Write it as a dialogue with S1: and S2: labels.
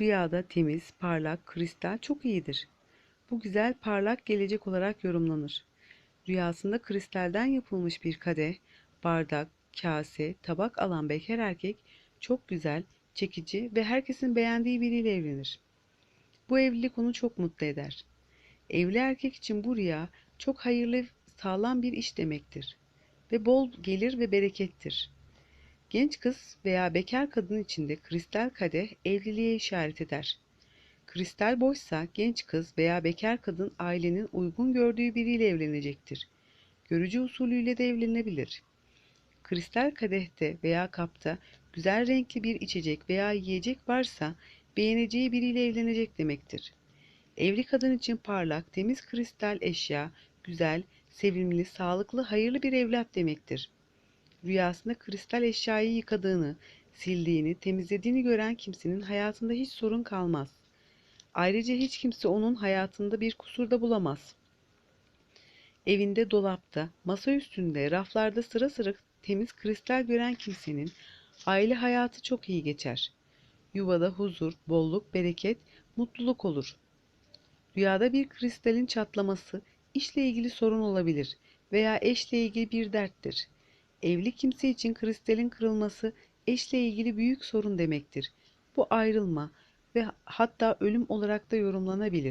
S1: Rüyada temiz, parlak, kristal çok iyidir. Bu güzel parlak gelecek olarak yorumlanır. Rüyasında kristalden yapılmış bir kadeh, bardak, kase, tabak alan bekar erkek çok güzel, çekici ve herkesin beğendiği biriyle evlenir. Bu evlilik onu çok mutlu eder. Evli erkek için bu rüya çok hayırlı, sağlam bir iş demektir ve bol gelir ve berekettir. Genç kız veya bekar kadın için de kristal kadeh evliliğe işaret eder. Kristal boşsa genç kız veya bekar kadın ailenin uygun gördüğü biriyle evlenecektir. Görücü usulüyle de evlenebilir. Kristal kadehte veya kapta güzel renkli bir içecek veya yiyecek varsa beğeneceği biriyle evlenecek demektir. Evli kadın için parlak, temiz kristal eşya, güzel, sevimli, sağlıklı, hayırlı bir evlat demektir. Rüyasında kristal eşyayı yıkadığını, sildiğini, temizlediğini gören kimsenin hayatında hiç sorun kalmaz. Ayrıca hiç kimse onun hayatında bir kusur da bulamaz. Evinde, dolapta, masa üstünde, raflarda sıra sıra temiz kristal gören kimsenin aile hayatı çok iyi geçer. Yuvada huzur, bolluk, bereket, mutluluk olur. Rüyada bir kristalin çatlaması işle ilgili sorun olabilir veya eşle ilgili bir derttir. Evli kimse için kristalin kırılması eşle ilgili büyük sorun demektir. Bu ayrılma ve hatta ölüm olarak da yorumlanabilir.